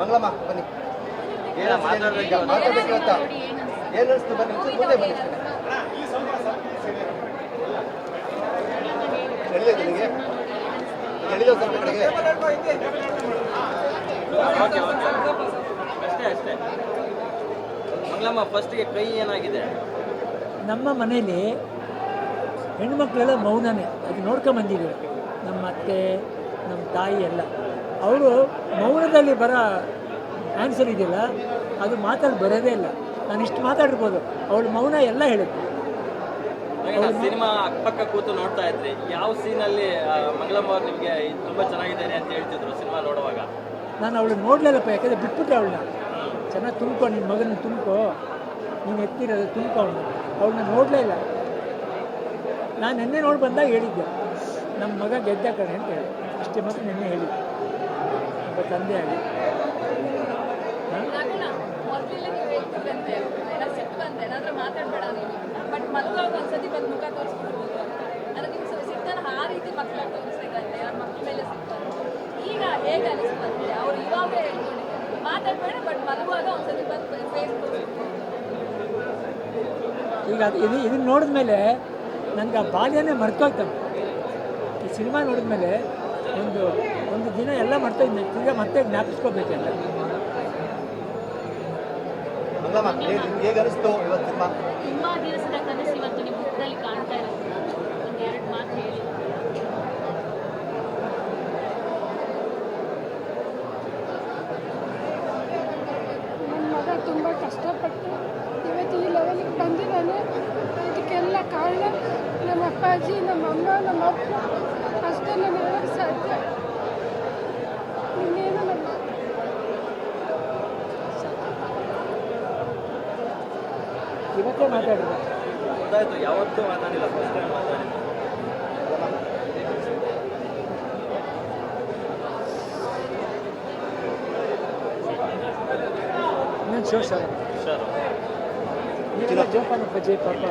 ಮಂಗಳಮ್ಮ ಬನ್ನಿ. ಏನ ಮಾತಾಡ್ಬೇಕು ಮಾತಾಡ್ಬೇಕು ಅಂತ. ಏನು ಅನಿಸ್ತು ಬನ್ನಿ ಮುಂದೆ ಬನ್ನಿ. ಸ್ವಲ್ಪ ಕಡೆಗೆ? ಅಷ್ಟೇ ಅಷ್ಟೇ. ಮಂಗಳಮ್ಮ ಫಸ್ಟ್ಗೆ ಕೈ ಏನಾಗಿದೆ? ನಮ್ಮ ಮನೇಲಿ ಹೆಣ್ಮಕ್ಳೆಲ್ಲ ಮೌನನೇ. ಅದು ನೋಡ್ಕೊಂಬಂದಿದ್ದೀವಿ ನಮ್ಮ ಅತ್ತೆ ನಮ್ಮ ತಾಯಿ ಎಲ್ಲ. ಅವರು ಮೌನದಲ್ಲಿ ಬರೋ ಆನ್ಸರ್ ಇದೆಯಲ್ಲ ಅದು ಮಾತಲ್ಲಿ ಬರೋದೇ ಇಲ್ಲ. ನಾನು ಇಷ್ಟು ಮಾತಾಡಿರ್ಬೋದು ಅವಳು ಮೌನ ಎಲ್ಲ ಹೇಳುತ್ತೆ. ಸಿನಿಮಾ ಅಕ್ಕಪಕ್ಕ ಕೂತು ನೋಡ್ತಾ ಇದ್ರಿ. ಯಾವ ಸೀನಲ್ಲಿ ಮಂಗಳಮ್ಮ ಅವ್ರು ನಿಮಗೆ ತುಂಬ ಚೆನ್ನಾಗಿದ್ದಾರೆ ಅಂತ ಹೇಳ್ತಿದ್ರು ಸಿನಿಮಾ ನೋಡುವಾಗ? ನಾನು ಅವಳು ನೋಡ್ಲಿಲ್ಲಪ್ಪ ಯಾಕಂದ್ರೆ ಬಿಟ್ಬಿಟ್ಟೆ ಅವಳನ್ನ. ಚೆನ್ನಾಗಿ ತುಂಬ್ಕೊ ನಿನ್ನ ಮಗನ ತುಂಬ್ಕೊ. ನೀನು ಎತ್ತಿರೋದು ತುಂಬ್ಕೊ ಅವಳನ್ನ. ಅವಳನ್ನ ನೋಡಲೇ ಇಲ್ಲ. ನಾನು ನಿನ್ನೆ ನೋಡಿ ಬಂದಾಗ ಹೇಳಿದ್ದೆ. ನಮ್ಮ ಮಗ ಗೆದ್ದ ಕಡೆ ಅಂತ ಹೇಳಿ. ಅಷ್ಟೇ ಮಾತ್ರ ನಿನ್ನೆ ಹೇಳಿದ್ದೆ. ತಂದೆಯಾಗಿ ಮೇಲೆ ಈಗ ಅದು ಇದು ಇದನ್ನು ನೋಡಿದ್ಮೇಲೆ ನನಗೆ ಆ ಬಾಲ್ಯನೇ ಮರ್ತೋಗ್ತವೆ ಈ ಸಿನಿಮಾ ನೋಡಿದ ಮೇಲೆ ಒಂದು ದಿನ ಎಲ್ಲ ಮಾಡ್ತಾ ಇದ್ದೆ ಈಗ ಮತ್ತೆ ಜ್ಞಾಪಿಸ್ಕೋಬೇಕಲ್ಲ ಎಲ್ಲ ತುಂಬಾ ದಿವಸದ ಕನಸು ಇವತ್ತು ನಿಮ್ಮ ಮುಖದಲ್ಲಿ ಕಾಣ್ತಾ ಇರೋದು. ಒಂದು ಎರಡು ಮಾತು ಹೇಳಿ. ನನ್ನ ಮಗ ತುಂಬ ಕಷ್ಟಪಟ್ಟು ಇವತ್ತು ಈ ಲೆವೆಲ್ಗೆ ಬಂದಿದ್ದಾನೆ. ಅದಕ್ಕೆಲ್ಲ ಕಾರಣ ನಮ್ಮ ಅಪ್ಪಾಜಿ ನಮ್ಮ ಅಮ್ಮ ನಮ್ಮ ಅಪ್ಪ. ಅಷ್ಟೇ ನಾನು ಇವತ್ತೇ ಮಾತಾಡಿದೆ ಗೊತ್ತಾಯ್ತು ಯಾವತ್ತೂ ಮಾತಾಡಿಲ್ಲ ಫಸ್ಟ್ ಟೈಮ್ ಮಾತಾಡಿಲ್ಲ ನಾನು ಶೋರ್ ಸರ್ ಸರ್ ನೀವೆಲ್ಲ ಜೋಪಾನ ಬಜೆ ಪಾಪ